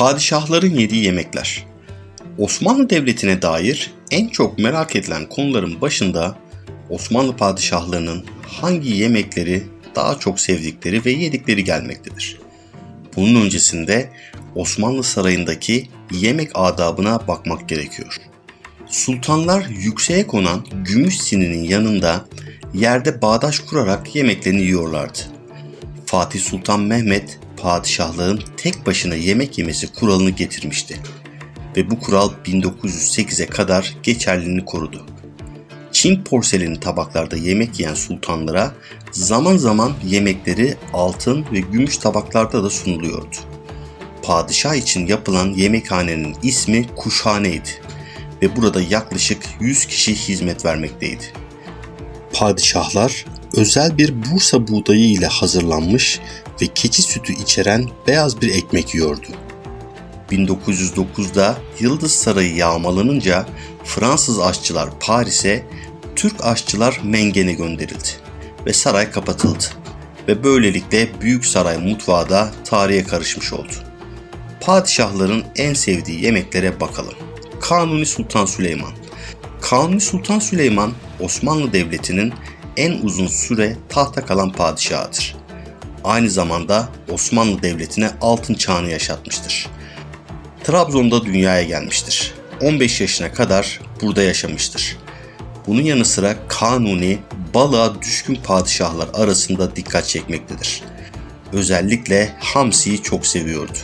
Padişahların yediği yemekler. Osmanlı Devleti'ne dair en çok merak edilen konuların başında Osmanlı padişahlarının hangi yemekleri daha çok sevdikleri ve yedikleri gelmektedir. Bunun öncesinde Osmanlı Sarayı'ndaki yemek adabına bakmak gerekiyor. Sultanlar yükseğe konan gümüş sininin yanında yerde bağdaş kurarak yemeklerini yiyorlardı. Fatih Sultan Mehmet padişahların tek başına yemek yemesi kuralını getirmişti ve bu kural 1908'e kadar geçerliliğini korudu. Çin porseleni tabaklarda yemek yiyen sultanlara zaman zaman yemekleri altın ve gümüş tabaklarda da sunuluyordu. Padişah için yapılan yemekhanenin ismi kuşhaneydi ve burada yaklaşık 100 kişi hizmet vermekteydi. Padişahlar özel bir Bursa buğdayı ile hazırlanmış ve keçi sütü içeren beyaz bir ekmek yiyordu. 1909'da Yıldız Sarayı yağmalanınca Fransız aşçılar Paris'e, Türk aşçılar Mengen'e gönderildi ve saray kapatıldı ve böylelikle Büyük Saray mutfağı da tarihe karışmış oldu. Padişahların en sevdiği yemeklere bakalım. Kanuni Sultan Süleyman Kanuni Sultan Süleyman Osmanlı Devleti'nin en uzun süre tahta kalan padişahıdır. Aynı zamanda Osmanlı Devleti'ne altın çağını yaşatmıştır. Trabzon'da dünyaya gelmiştir. 15 yaşına kadar burada yaşamıştır. Bunun yanı sıra Kanuni balığa düşkün padişahlar arasında dikkat çekmektedir. Özellikle hamsiyi çok seviyordu.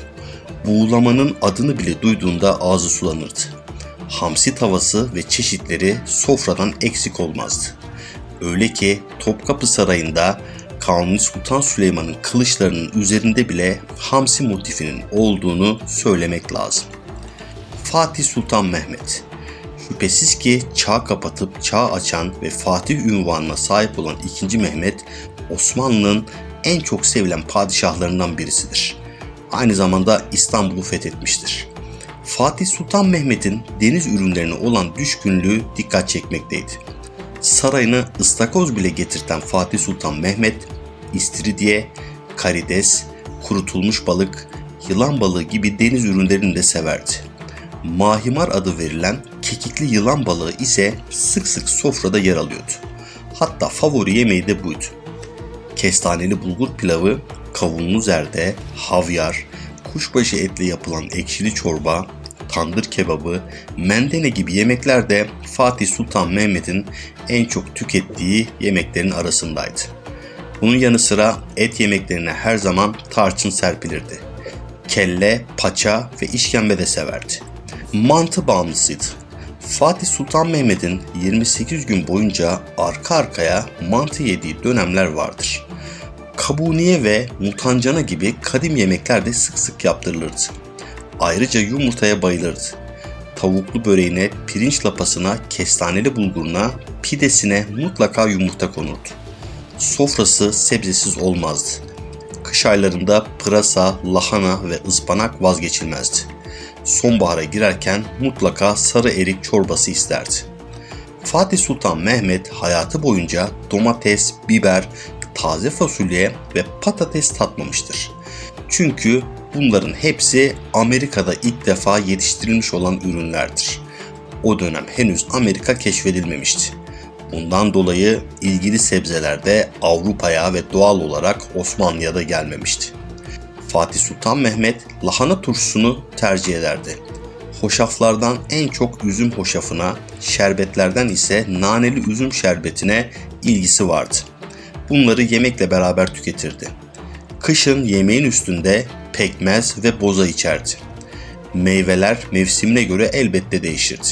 Buğulamanın adını bile duyduğunda ağzı sulanırdı. Hamsi tavası ve çeşitleri sofradan eksik olmazdı. Öyle ki Topkapı Sarayı'nda Kanuni Sultan Süleyman'ın kılıçlarının üzerinde bile hamsi motifinin olduğunu söylemek lazım. Fatih Sultan Mehmet Şüphesiz ki çağ kapatıp çağ açan ve Fatih ünvanına sahip olan 2. Mehmet Osmanlı'nın en çok sevilen padişahlarından birisidir. Aynı zamanda İstanbul'u fethetmiştir. Fatih Sultan Mehmet'in deniz ürünlerine olan düşkünlüğü dikkat çekmekteydi. Sarayını ıstakoz bile getirten Fatih Sultan Mehmet, istiridye, karides, kurutulmuş balık, yılan balığı gibi deniz ürünlerini de severdi. Mahimar adı verilen kekikli yılan balığı ise sık sık sofrada yer alıyordu. Hatta favori yemeği de buydu. Kestaneli bulgur pilavı, kavunlu zerde, havyar, kuşbaşı etle yapılan ekşili çorba, tandır kebabı, mendene gibi yemekler de Fatih Sultan Mehmet'in en çok tükettiği yemeklerin arasındaydı. Bunun yanı sıra et yemeklerine her zaman tarçın serpilirdi. Kelle, paça ve işkembe de severdi. Mantı bağımlısıydı. Fatih Sultan Mehmet'in 28 gün boyunca arka arkaya mantı yediği dönemler vardır. Kabuniye ve mutancana gibi kadim yemekler de sık sık yaptırılırdı. Ayrıca yumurtaya bayılırdı. Tavuklu böreğine, pirinç lapasına, kestaneli bulguruna, pidesine mutlaka yumurta konurdu. Sofrası sebzesiz olmazdı. Kış aylarında pırasa, lahana ve ıspanak vazgeçilmezdi. Sonbahara girerken mutlaka sarı erik çorbası isterdi. Fatih Sultan Mehmet hayatı boyunca domates, biber, taze fasulye ve patates tatmamıştır. Çünkü bunların hepsi Amerika'da ilk defa yetiştirilmiş olan ürünlerdir. O dönem henüz Amerika keşfedilmemişti. Bundan dolayı ilgili sebzeler de Avrupa'ya ve doğal olarak Osmanlı'ya da gelmemişti. Fatih Sultan Mehmet lahana turşusunu tercih ederdi. Hoşaflardan en çok üzüm hoşafına, şerbetlerden ise naneli üzüm şerbetine ilgisi vardı. Bunları yemekle beraber tüketirdi. Kışın yemeğin üstünde pekmez ve boza içerdi. Meyveler mevsimine göre elbette değişirdi.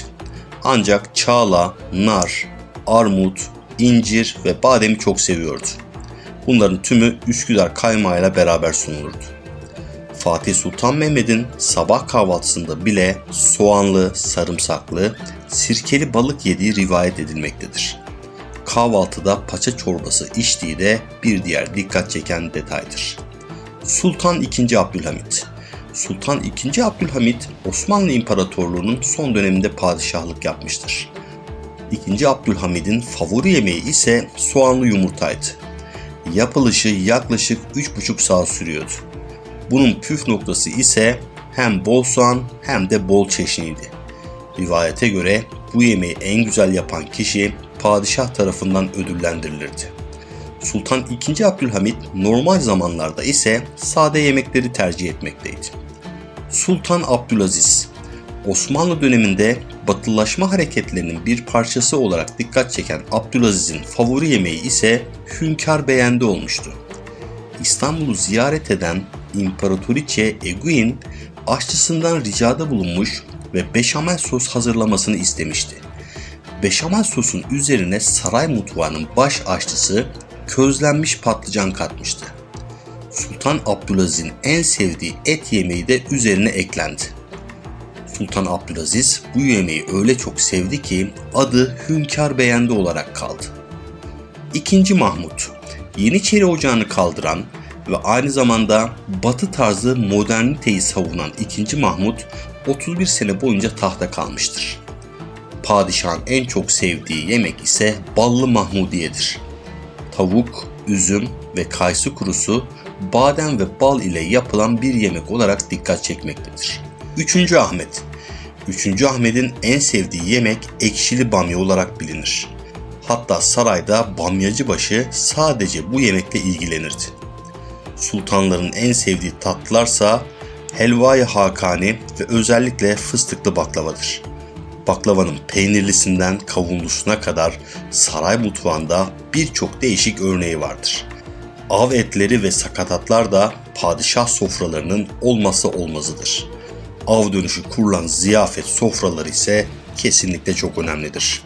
Ancak çağla, nar, armut, incir ve bademi çok seviyordu. Bunların tümü Üsküdar kaymağıyla beraber sunulurdu. Fatih Sultan Mehmet'in sabah kahvaltısında bile soğanlı, sarımsaklı, sirkeli balık yediği rivayet edilmektedir. Kahvaltıda paça çorbası içtiği de bir diğer dikkat çeken detaydır. Sultan II. Abdülhamit Sultan II. Abdülhamit Osmanlı İmparatorluğu'nun son döneminde padişahlık yapmıştır. II. Abdülhamid'in favori yemeği ise soğanlı yumurtaydı. Yapılışı yaklaşık 3,5 saat sürüyordu. Bunun püf noktası ise hem bol soğan hem de bol çeşniydi. Rivayete göre bu yemeği en güzel yapan kişi padişah tarafından ödüllendirilirdi. Sultan II. Abdülhamit normal zamanlarda ise sade yemekleri tercih etmekteydi. Sultan Abdülaziz Osmanlı döneminde batılılaşma hareketlerinin bir parçası olarak dikkat çeken Abdülaziz'in favori yemeği ise hünkâr beğendi olmuştu. İstanbul'u ziyaret eden İmparatoriçe Eguin aşçısından ricada bulunmuş ve beşamel sos hazırlamasını istemişti. Beşamel sosun üzerine saray mutfağının baş aşçısı közlenmiş patlıcan katmıştı. Sultan Abdülaziz'in en sevdiği et yemeği de üzerine eklendi. Sultan Abdülaziz bu yemeği öyle çok sevdi ki adı Hünkar Beğendi olarak kaldı. İkinci Mahmut, Yeniçeri Ocağı'nı kaldıran ve aynı zamanda batı tarzı moderniteyi savunan 2. Mahmut 31 sene boyunca tahta kalmıştır. Padişahın en çok sevdiği yemek ise ballı mahmudiyedir. Tavuk, üzüm ve kayısı kurusu badem ve bal ile yapılan bir yemek olarak dikkat çekmektedir. 3. Ahmet 3. Ahmet'in en sevdiği yemek ekşili bamya olarak bilinir. Hatta sarayda bamyacıbaşı sadece bu yemekle ilgilenirdi. Sultanların en sevdiği tatlılarsa helvayı hakani ve özellikle fıstıklı baklavadır. Baklavanın peynirlisinden kavunlusuna kadar saray mutfağında birçok değişik örneği vardır. Av etleri ve sakatatlar da padişah sofralarının olmazsa olmazıdır. Av dönüşü kurulan ziyafet sofraları ise kesinlikle çok önemlidir.